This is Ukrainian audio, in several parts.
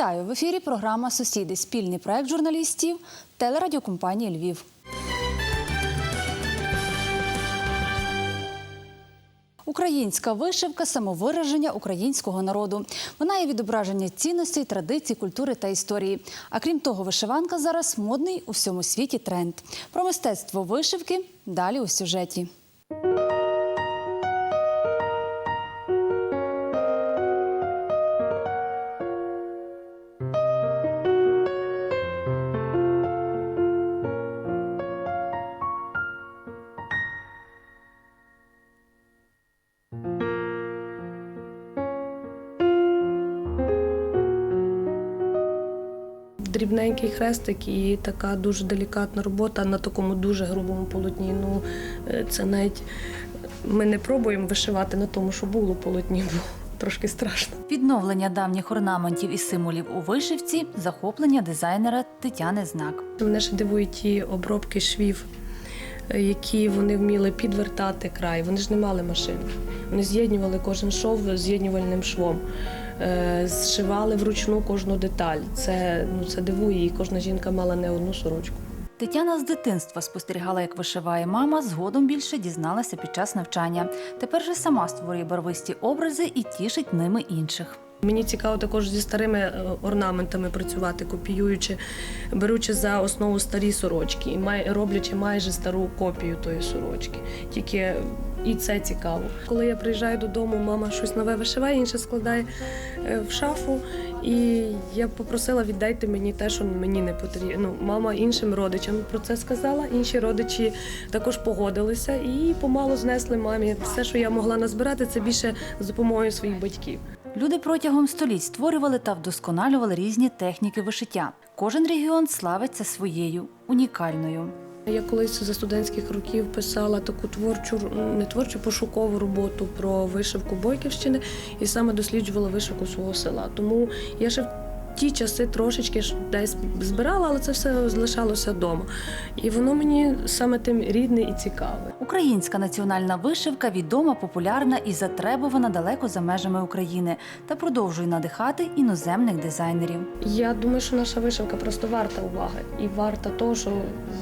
Вітаю в ефірі. Програма Сусіди. Спільний проект журналістів телерадіокомпанії Львів. Українська вишивка самовираження українського народу. Вона є відображення цінностей, традицій, культури та історії. А крім того, вишиванка зараз модний у всьому світі тренд. Про мистецтво вишивки далі у сюжеті. Дрібненький хрестик і така дуже делікатна робота на такому дуже грубому полотні. Ну е, це навіть ми не пробуємо вишивати на тому, що було полотні, бо трошки страшно. Відновлення давніх орнаментів і символів у вишивці захоплення дизайнера Тетяни Знак. Мене ще дивують ті обробки швів, е, які вони вміли підвертати край. Вони ж не мали машин. Вони з'єднували кожен шов з'єднувальним швом. Е, Зшивали вручну кожну деталь. Це ну це дивує, і кожна жінка мала не одну сорочку. Тетяна з дитинства спостерігала, як вишиває мама. Згодом більше дізналася під час навчання. Тепер же сама створює барвисті образи і тішить ними інших. Мені цікаво також зі старими е, орнаментами працювати, копіюючи, беручи за основу старі сорочки і роблячи майже стару копію тої сорочки. Тільки і це цікаво. Коли я приїжджаю додому, мама щось нове вишиває, інше складає е, в шафу. І я попросила віддайте мені те, що мені не потрібно. Ну, мама іншим родичам про це сказала. Інші родичі також погодилися і помалу знесли мамі все, що я могла назбирати, це більше з допомогою своїх батьків. Люди протягом століть створювали та вдосконалювали різні техніки вишиття. Кожен регіон славиться своєю унікальною. Я колись за студентських років писала таку творчу, не творчу пошукову роботу про вишивку Бойківщини і саме досліджувала вишивку свого села. Тому я ще ті часи трошечки ж десь збирала, але це все залишалося вдома. І воно мені саме тим рідне і цікаве. Українська національна вишивка відома, популярна і затребувана далеко за межами України та продовжує надихати іноземних дизайнерів. Я думаю, що наша вишивка просто варта уваги і варта того, що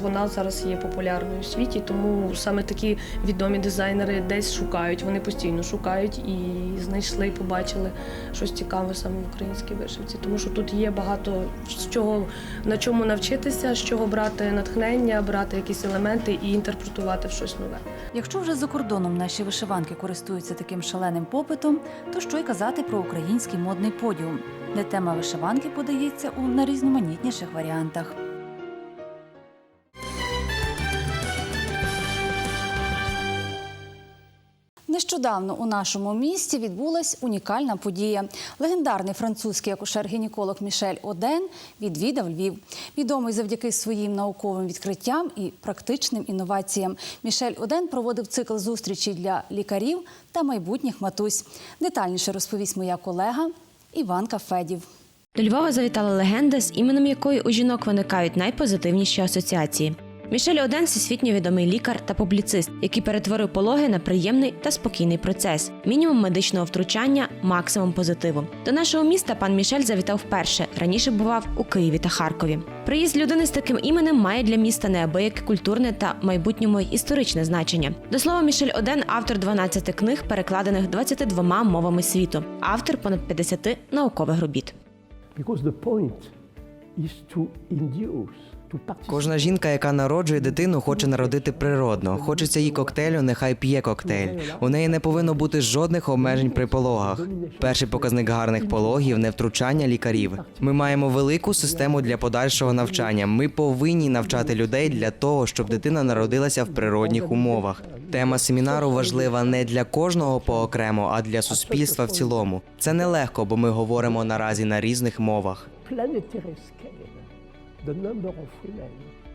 вона зараз є популярною у світі. Тому саме такі відомі дизайнери десь шукають. Вони постійно шукають і знайшли, і побачили щось цікаве саме в українській вишивці. Тому що тут є багато з чого на чому навчитися, з чого брати натхнення, брати якісь елементи і інтерпретувати в щось нове. Якщо вже за кордоном наші вишиванки користуються таким шаленим попитом, то що й казати про український модний подіум, де тема вишиванки подається у найрізноманітніших варіантах. Нещодавно у нашому місті відбулась унікальна подія. Легендарний французький акушер-гінеколог Мішель Оден відвідав Львів. Відомий завдяки своїм науковим відкриттям і практичним інноваціям. Мішель Оден проводив цикл зустрічей для лікарів та майбутніх матусь. Детальніше розповість моя колега Іванка Федів. До Львова завітала легенда, з іменем якої у жінок виникають найпозитивніші асоціації. Мішель Оден всесвітньо відомий лікар та публіцист, який перетворив пологи на приємний та спокійний процес, мінімум медичного втручання, максимум позитиву. До нашого міста пан Мішель завітав вперше. Раніше бував у Києві та Харкові. Приїзд людини з таким іменем має для міста неабияке культурне та майбутньому історичне значення. До слова, Мішель Оден автор 12 книг, перекладених 22 мовами світу, автор понад 50 наукових робіт. Because the point is to induce. Кожна жінка, яка народжує дитину, хоче народити природно. Хочеться їй коктейлю, нехай п'є коктейль. У неї не повинно бути жодних обмежень при пологах. Перший показник гарних пологів невтручання лікарів. Ми маємо велику систему для подальшого навчання. Ми повинні навчати людей для того, щоб дитина народилася в природних умовах. Тема семінару важлива не для кожного поокремо, а для суспільства в цілому. Це нелегко, бо ми говоримо наразі на різних мовах.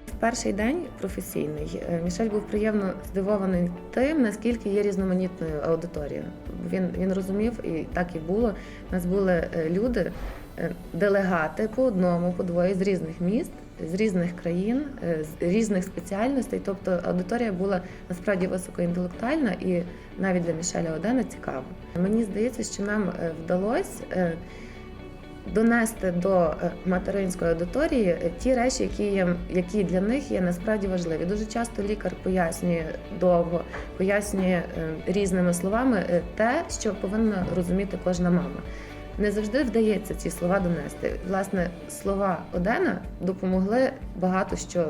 В перший день професійний е, Мішель був приємно здивований тим, наскільки є різноманітною аудиторія. Він, він розумів, і так і було. У нас були е, люди, е, делегати по одному, по двоє з різних міст, з різних країн, з різних спеціальностей. Тобто аудиторія була насправді високоінтелектуальна і навіть для Мішеля Одена цікава. Мені здається, що нам вдалося донести до е, материнської аудиторії е, ті речі, які є, які для них є насправді важливі. Дуже часто лікар пояснює довго, пояснює е, різними словами те, що повинна розуміти кожна мама. Не завжди вдається ці слова донести. Власне, слова Одена допомогли багато що,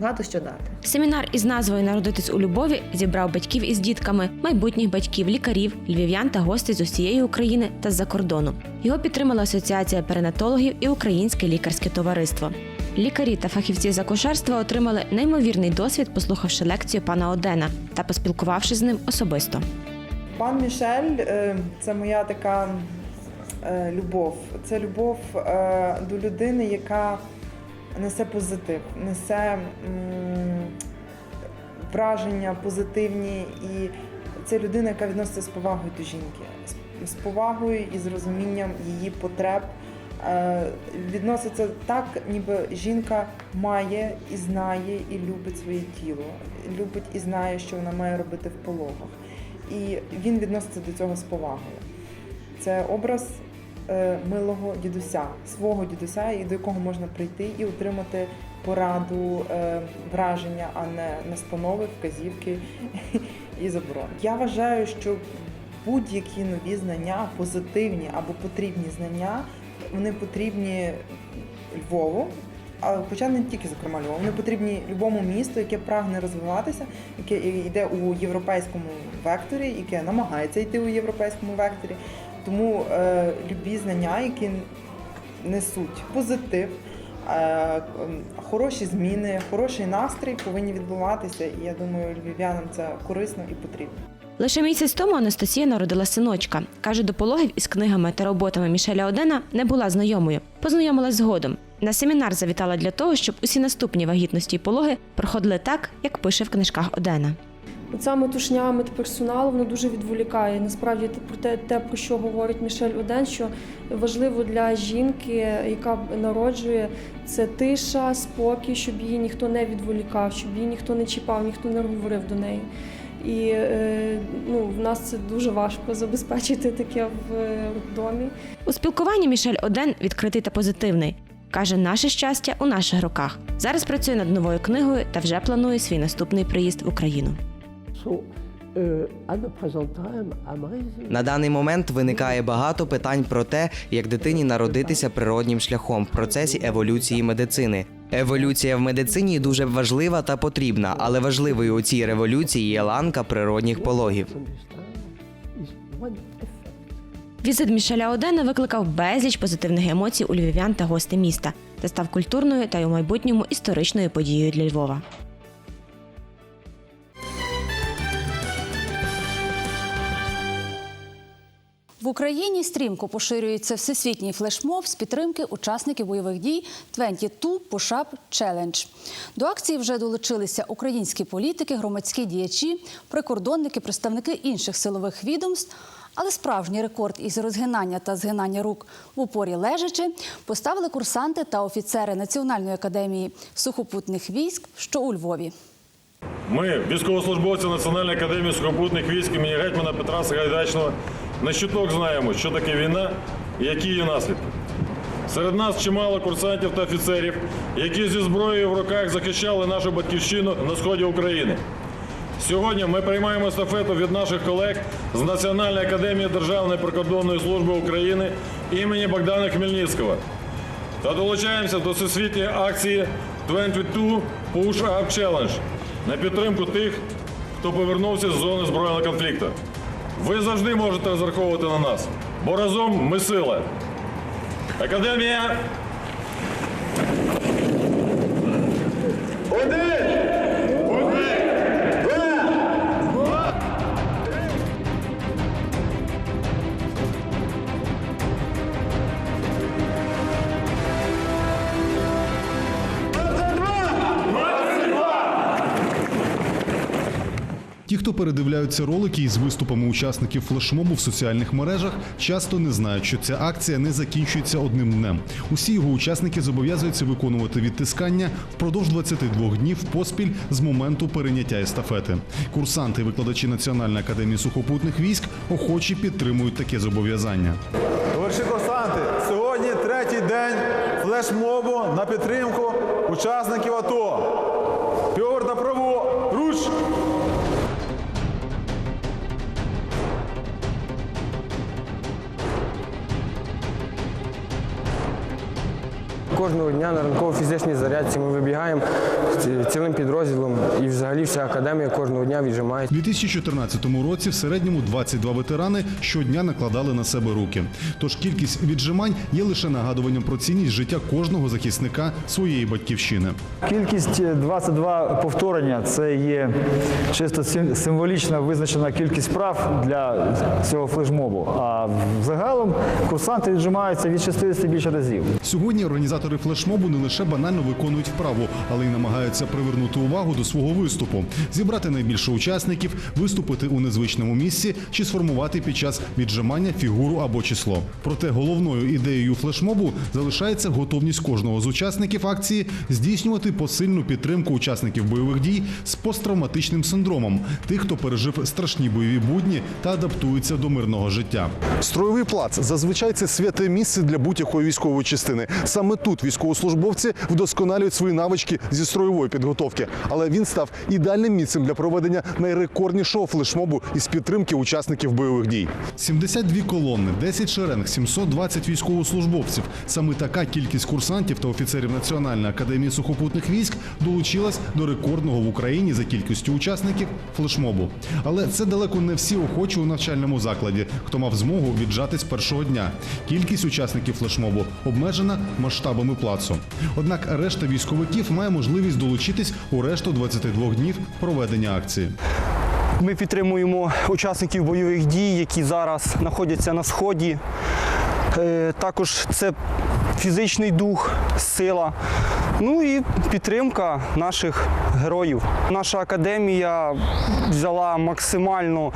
багато що дати. Семінар із назвою Народитись у любові зібрав батьків із дітками, майбутніх батьків, лікарів, львів'ян та гостей з усієї України та з-за кордону. Його підтримала Асоціація перинатологів і Українське лікарське товариство. Лікарі та фахівці з акушерства отримали неймовірний досвід, послухавши лекцію пана Одена та поспілкувавшись з ним особисто. Пан Мішель е, це моя така е, любов. Це любов е, до людини, яка несе позитив, несе враження позитивні. І це людина, яка відноситься з повагою до жінки, з- повагою і з розумінням її потреб. Е, Відноситься так, ніби жінка має і знає, і любить своє тіло, любить і знає, що вона має робити в пологах. І він відноситься до цього з повагою. Це образ милого дідуся, свого дідуся, і до якого можна прийти і отримати пораду, е, враження, а не настанови, вказівки і заборони. Я вважаю, що будь-які нові знання, позитивні або потрібні знання, вони потрібні Львову. А хоча не тільки зокрема Львову, вони потрібні любому місту, яке прагне розвиватися, яке йде у європейському векторі, яке намагається йти у європейському векторі. Тому е, любі знання, які несуть позитив, е, хороші зміни, хороший настрій повинні відбуватися. І я думаю, львів'янам це корисно і потрібно. Лише місяць тому Анастасія народила синочка. Каже, до пологів із книгами та роботами Мішеля Одена не була знайомою. Познайомилась згодом. На семінар завітала для того, щоб усі наступні вагітності і пологи проходили так, як пише в книжках Одена. Ця метушня медперсоналу вона дуже відволікає. Насправді про те, те, про що говорить Мішель Оден, що важливо для жінки, яка народжує, це тиша, спокій, щоб її ніхто не відволікав, щоб її ніхто не чіпав, ніхто не говорив до неї. І е, ну, в нас це дуже важко забезпечити таке в е, роддомі. У спілкуванні Мішель Оден відкритий та позитивний. Каже, наше щастя у наших руках. Зараз працює над новою книгою та вже планує свій наступний приїзд в Україну. На даний момент виникає багато питань про те, як дитині народитися природнім шляхом в процесі еволюції медицини. Еволюція в медицині дуже важлива та потрібна, але важливою у цій революції є ланка природних пологів. Візит Мішеля Одена викликав безліч позитивних емоцій у львів'ян та гостей міста та став культурною та й у майбутньому історичною подією для Львова. В Україні стрімко поширюється всесвітній флешмоб з підтримки учасників бойових дій 22 Push-Up Challenge. До акції вже долучилися українські політики, громадські діячі, прикордонники, представники інших силових відомств. Але справжній рекорд із розгинання та згинання рук в упорі лежачи поставили курсанти та офіцери Національної академії сухопутних військ, що у Львові. Ми, військовослужбовці Національної академії сухопутних військ імені гетьмана Петра Сагайдачного, на щиток знаємо, що таке війна і які її наслідки. Серед нас чимало курсантів та офіцерів, які зі зброєю в руках захищали нашу батьківщину на сході України. Сьогодні ми приймаємо естафету від наших колег з Національної академії Державної прикордонної служби України імені Богдана Хмельницького та долучаємося до всесвітньої акції 22 Push Up Challenge на підтримку тих, хто повернувся з зони збройного конфлікту. Ви завжди можете розраховувати на нас, бо разом ми сила. Академія. Ті, хто передивляються ролики із виступами учасників флешмобу в соціальних мережах, часто не знають, що ця акція не закінчується одним днем. Усі його учасники зобов'язуються виконувати відтискання впродовж 22 днів поспіль з моменту перейняття естафети. Курсанти і викладачі Національної академії сухопутних військ охочі підтримують таке зобов'язання. Товариші курсанти, сьогодні флешмобу на підтримку учасників АТО. Кожного дня на ранково-фізичній зарядці ми вибігаємо цілим підрозділом і взагалі вся академія кожного дня віджимає. У 2014 році в середньому 22 ветерани щодня накладали на себе руки. Тож кількість віджимань є лише нагадуванням про цінність життя кожного захисника своєї батьківщини. Кількість 22 повторення це є чисто символічна визначена кількість прав для цього флешмобу. А загалом курсанти віджимаються від 60 більше разів. Сьогодні організатори флешмобу не лише банально виконують вправу, але й намагаються привернути увагу до свого виступу, зібрати найбільше учасників, виступити у незвичному місці чи сформувати під час віджимання фігуру або число. Проте головною ідеєю флешмобу залишається готовність кожного з учасників акції здійснювати посильну підтримку учасників бойових дій з посттравматичним синдромом, тих, хто пережив страшні бойові будні та адаптується до мирного життя. Строєвий плац зазвичай це святе місце для будь-якої військової частини. Саме тут військовослужбовці вдосконалюють свої навички зі строєвої підготовки. Але він став ідеальним місцем для проведення найрекорднішого флешмобу із підтримки учасників бойових дій. 72 колони, 10 шеренг, 720 військовослужбовців. Саме така кількість курсантів та офіцерів Національної академії сухопутних військ долучилась до рекордного в Україні за кількістю учасників флешмобу. Але це далеко не всі охочі у навчальному закладі, хто мав змогу віджатись першого дня. Кількість учасників флешмобу обмежена масштабами плацу. Однак решта військовиків має можливість долучитись у решту 22 днів проведення акції. Ми підтримуємо учасників бойових дій, які зараз знаходяться на сході. Е, Також це фізичний дух, сила. Ну і підтримка наших героїв. Наша академія взяла максимально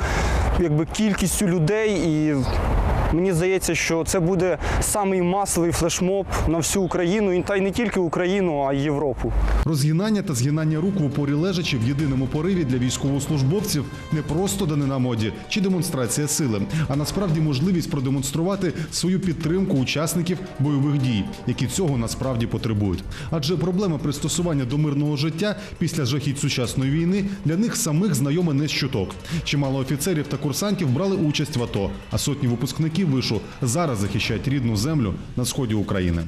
якби, кількістю людей і мені здається, що це буде самий масовий флешмоб на всю Україну, та й не тільки Україну, а й Європу. Розгинання та згинання рук в упорі лежачи в єдиному пориві для військовослужбовців не просто данина моді чи демонстрація сили, а насправді можливість продемонструвати свою підтримку учасників бойових дій, які цього насправді потребують. Адже проблема пристосування до мирного життя після жахіть сучасної війни для них самих знайома не з чуток. Чимало офіцерів та курсантів брали участь в АТО, а сотні випускників вишу зараз захищають рідну землю на сході України.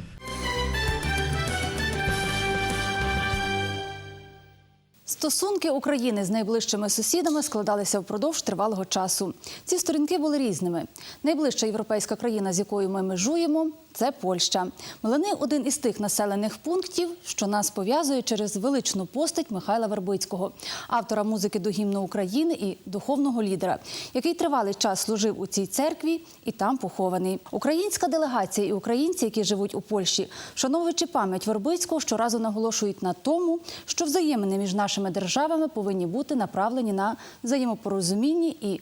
Стосунки України з найближчими сусідами складалися впродовж тривалого часу. Ці сторінки були різними. Найближча європейська країна, з якою ми межуємо, це Польща. Млини один із тих населених пунктів, що нас пов'язує через величну постать Михайла Вербицького, автора музики до гімну України і духовного лідера, який тривалий час служив у цій церкві і там похований. Українська делегація і українці, які живуть у Польщі, вшановуючи пам'ять Вербицького, щоразу наголошують на тому, що взаємини між нашими державами повинні бути направлені на взаємопорозумінні і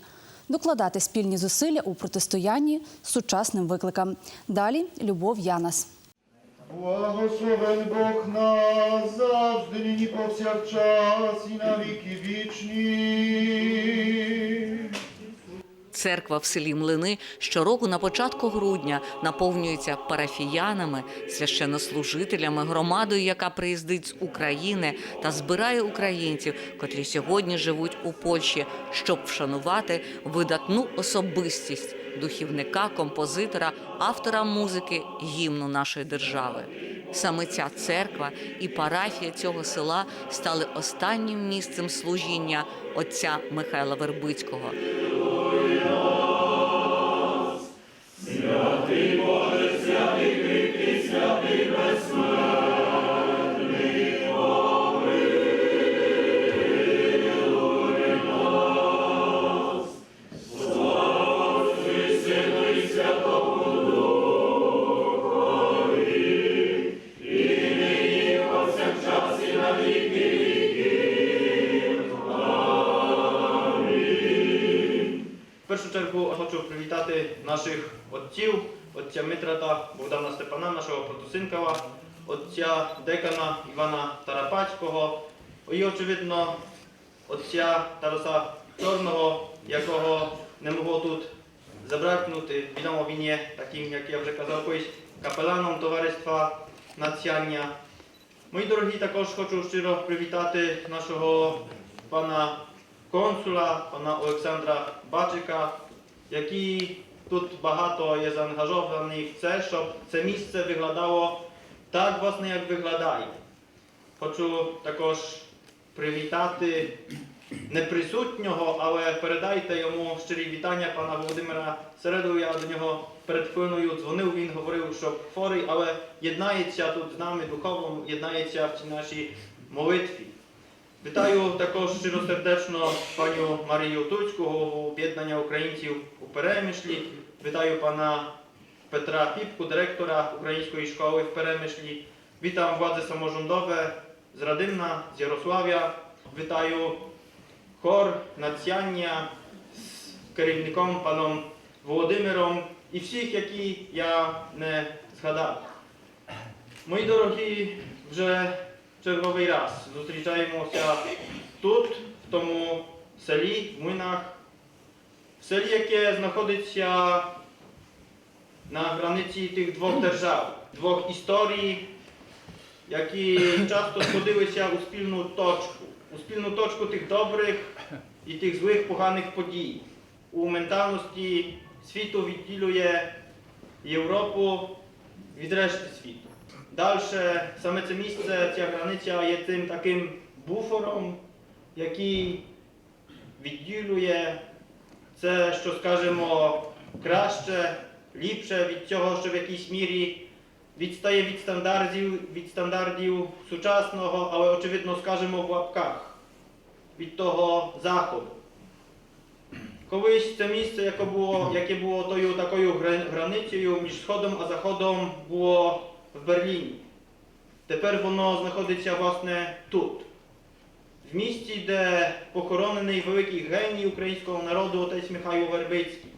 докладати спільні зусилля у протистоянні сучасним викликам. Далі Любов Янас. Благословен Бог нас завжди, нині повсякчас і wieki wieczni. Церква в селі Млини щороку на початку грудня наповнюється парафіянами, священнослужителями, громадою, яка приїздить з України та збирає українців, котрі сьогодні живуть у Польщі, щоб вшанувати видатну особистість духівника, композитора, автора музики гімну нашої держави. Саме ця церква і парафія цього села стали останнім місцем служіння отця Михайла Вербицького. Першу чергу хочу привітати наших отців, отця Митрата Богдана Степана, нашого протосинкова, отця декана Івана Тарапацького і, очевидно, отця Тараса Чорного, якого не могло тут забракнути. Відомо він є таким, як я вже казав, колись капеланом товариства навчання. Мої дорогі, також хочу щиро привітати нашого пана консула, пана Олександра Бачика, який тут багато є заангажований в це, щоб це місце виглядало так, власне, як виглядає. Хочу також привітати неприсутнього, але передайте йому щирі вітання пана Володимира Середу. Я до нього перед хвилиною дзвонив. Він говорив, що хворий, але єднається тут з нами духовно, єднається в цій нашій молитві. Вітаю також щиросердечно пані Марію Туцьку, голову об'єднання українців у Перемишлі. Вітаю пана Петра Піпку, директора української школи в Перемишлі. Witam władze samorządowe z Radymna, z Jarosławia. Witaję chor nacjання з керівником паном Володимиром і всіх, які я не згадав. Мої дорогі, вже черговий раз зустрічаємося тут, в тому селі, в Млинах, в селі, яке знаходиться на границі тих двох держав, двох історій, які часто сходилися у спільну точку, у спільну точку тих добрих і тих злих поганих подій. У ментальності світу відділює Європу від решти світу. Далі саме це місце, ця границя є тим таким буфером, який відділює це, що скажемо, краще, ліпше від цього, що в якійсь мірі відстає від стандартів, від стандартів сучасного, але очевидно скажемо в лапках, від того заходу. Колись це місце, яке було, яке було тою такою границею між Сходом а Заходом, було в Берліні. Тепер воно знаходиться власне тут, в місті, де похоронений великий геній українського народу отець Михайло Вербицький.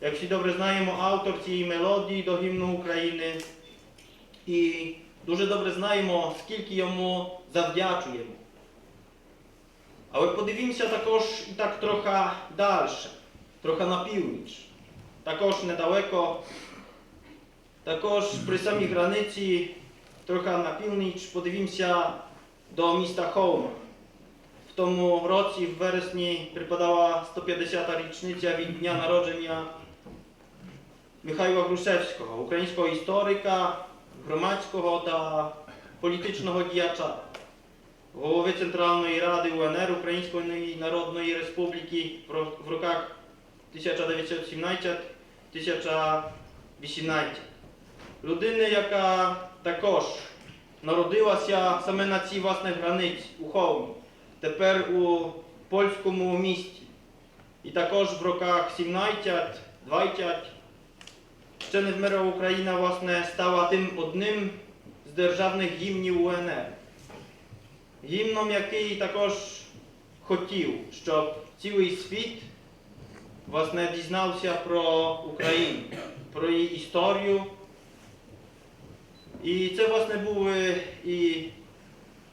Як всі добре знаємо, автор цієї мелодії до гімну України. І дуже добре знаємо, скільки йому завдячуємо. Але подивімося також і так трохи далі, трохи на північ, також недалеко, також при самій границі, трохи на північ, подивімося до міста Холма. В тому році, в вересні, припадала 150-та річниця від дня народження Михайла Грушевського, українського історика, громадського та політичного діяча, голови Центральної Ради УНР Української Народної Республіки в ро- в роках 1917-1918. Людини, яка також народилася саме на цій власне границі у Холмі, тепер у польському місті. І також в роках 17-20 ще не вмерла Україна власне стала тим одним з державних гімнів УНР. Гімном, який також хотів, щоб цілий світ власне дізнався про Україну, про її історію. І це власне були і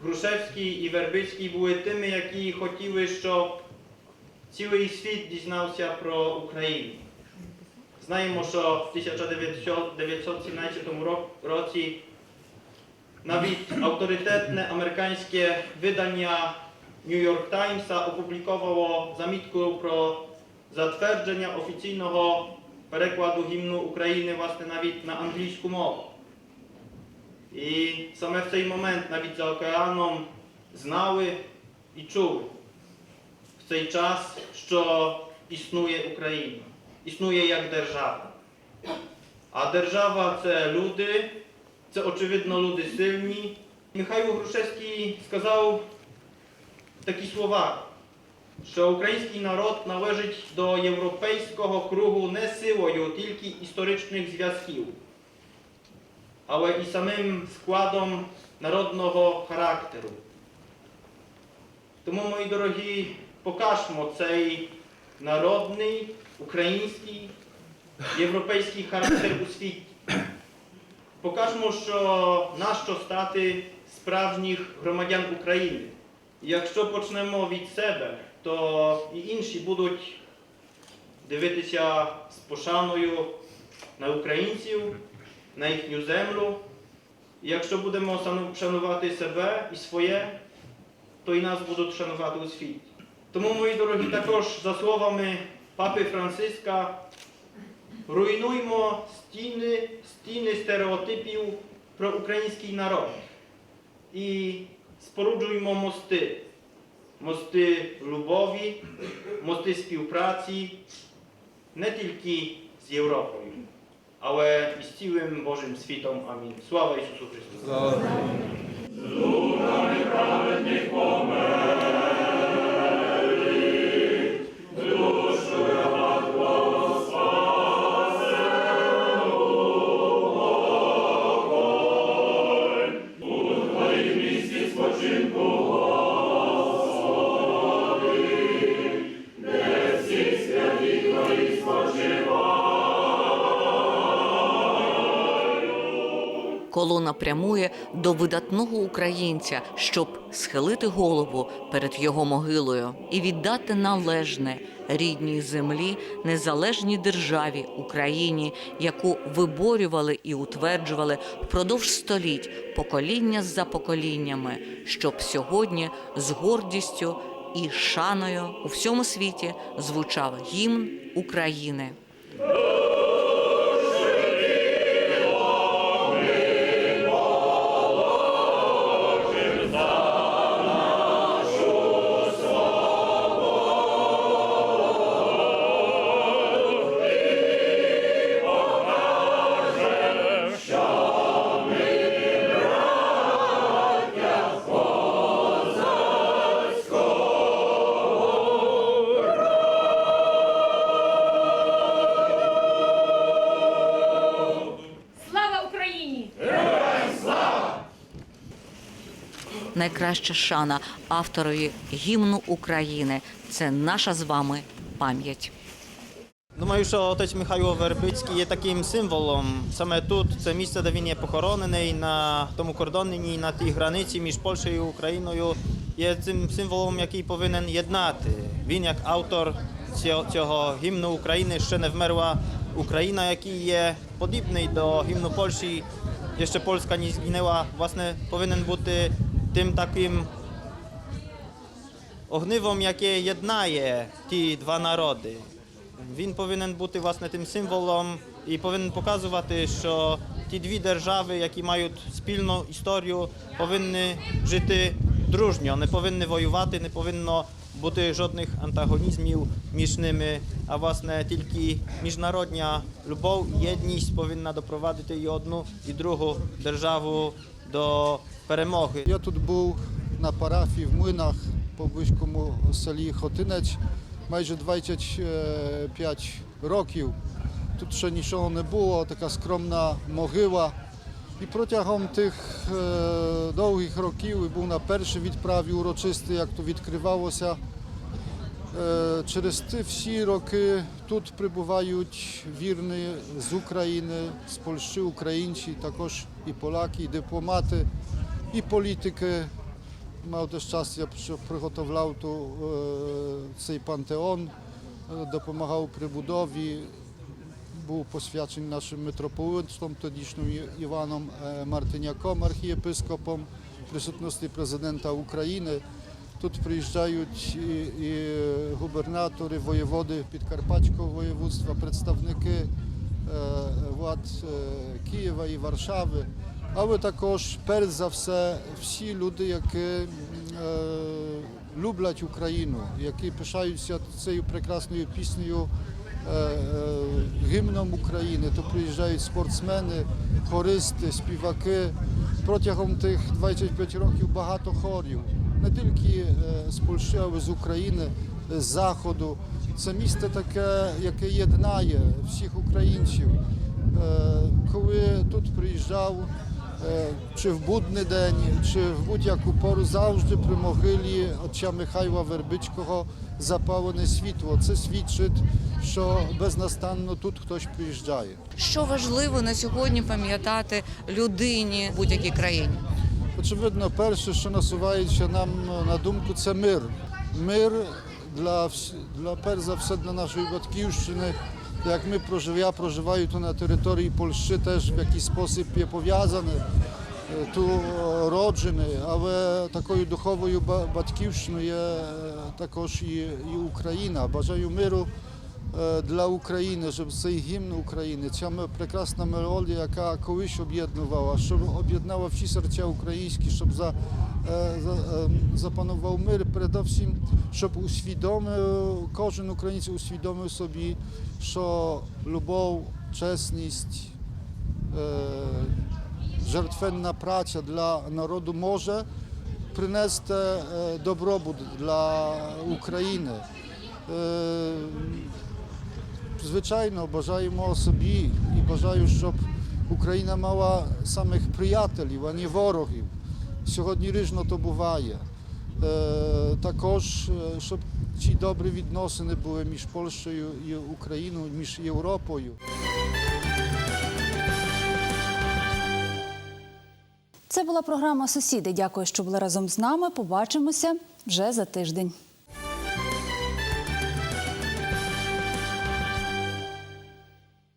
Грушевський, і Вербицький були тими, які хотіли, щоб цілий світ дізнався про Україну. Знаємо, що в 1917 ро- році навіть авторитетне американське видання New York Times опубліковало замітку про затвердження офіційного перекладу гімну України власне навіть на англійську мову. І саме в цей момент навіть за океаном знали і чули в цей час, що існує Україна, існує як держава. А держава це люди, це очевидно люди сильні. Михайло Грушевський сказав такі слова, що український народ належить до європейського кругу не силою тільки історичних зв'язків, але і самим складом народного характеру. Тому, мої дорогі, покажмо цей народний, український, європейський характер у світі. Покажемо, що нащо стати справжніх громадян України. І якщо почнемо від себе, то і інші будуть дивитися з пошаною на українців, на їхню землю І якщо будемо шанувати себе і своє, то і нас будуть шанувати у світі. Тому, мої дорогі, також за словами папи Франциска, руйнуймо стіни, стіни стереотипів про український народ і споруджуймо мости. Мости любові, мости співпраці не тільки з Європою, але і з цілим Божим світом. Амінь. Слава Ісусу Христу! Колона прямує до видатного українця, щоб схилити голову перед його могилою і віддати належне рідній землі, незалежній державі Україні, яку виборювали і утверджували впродовж століть покоління за поколіннями, щоб сьогодні з гордістю і шаною у всьому світі звучав гімн України. Найкраща шана авторові гімну України це наша з вами пам'ять. Думаю, що отець Михайло Вербицький є таким символом. Саме тут це місце, де він є похоронений на тому кордоні, на тій границі між Польщею і Україною. Є цим символом, який повинен єднати. Він як автор цього, гімну України ще не вмерла Україна, який є подібний до гімну Польщі. Jeszcze Polska nie zginęła, własne powinien być tym takim огнивом, яке єднає ті два народи. Він повинен бути власне тим символом і повинен показувати, що ті дві держави, які мають спільну історію, повинні жити дружньо, не повинні воювати, не повинно бути жодних антагонізмів між ними, а власне тільки міжнародна любов, єдність повинна допровадити і одну, і другу державу до перемоги. Я тут був на парафії в Млинах по близькому селі Хотинець майже 25 років. Тут ще нічого не було, така скромна могила. І протягом тих е, довгих років і був на першій відправі урочистий, як то відкривалося. Е, Через ті всі роки тут прибувають вірні з України, з Польщі, українці, також і поляки, і дипломати, і політики. Мав теж час, я що приготовляв ту, е, цей пантеон, е, допомагав при будові, був посвячений нашим митрополитом, тодішнім І- Іваном е, Мартиняком, архієпископом, в присутності президента України. Тут приїжджають і, і губернатори, воєводи Підкарпатського воєводства, представники е, влад е, Києва і Варшави, але також, перш за все, всі люди, які е, люблять Україну, які пишаються цією прекрасною піснею, е, е, гімном України. То приїжджають спортсмени, хористи, співаки. Протягом тих 25 років багато хорів, не тільки е, з Польщі, але з України, з Заходу. Це місто таке, яке єднає всіх українців. Е, Коли тут приїжджав, е, чи в будний день, чи в будь-яку пору, завжди при могилі отця Михайла Вербицького запалене світло. Це свідчить, що безнастанно тут хтось приїжджає. Що важливо на сьогодні пам'ятати людині в будь-якій країні? Очевидно, перше, що насувається нам на думку, це мир. Мир для, вс- для перш за все для нашої батьківщини. Як ми прожив, я проживаю tu na terytorii Polski, też w jakiś sposób je powiązany. tu роджений, але такою духовою ба- батьківщиною є е, також і, і Україна. Бажаю миру е, для України, щоб цей гімн України, ця м- прекрасна мелодія, яка колись об'єднувала, щоб об'єднала всі серця українські, щоб за, е, за, е, запанував мир, передовсім, щоб усвідомив, кожен українець усвідомив собі, що любов, чесність, е, жертвенна праця для народу може принести е, добробут для України. Звичайно, бажаємо собі і бажаю, щоб Україна мала самих приятелів, а не ворогів. Сьогодні ріжно то буває. Е, Також, е, щоб ці добрі відносини були між Польщею і Україною, між Європою. Це була програма Сусіди. Дякую, що були разом з нами. Побачимося вже за тиждень.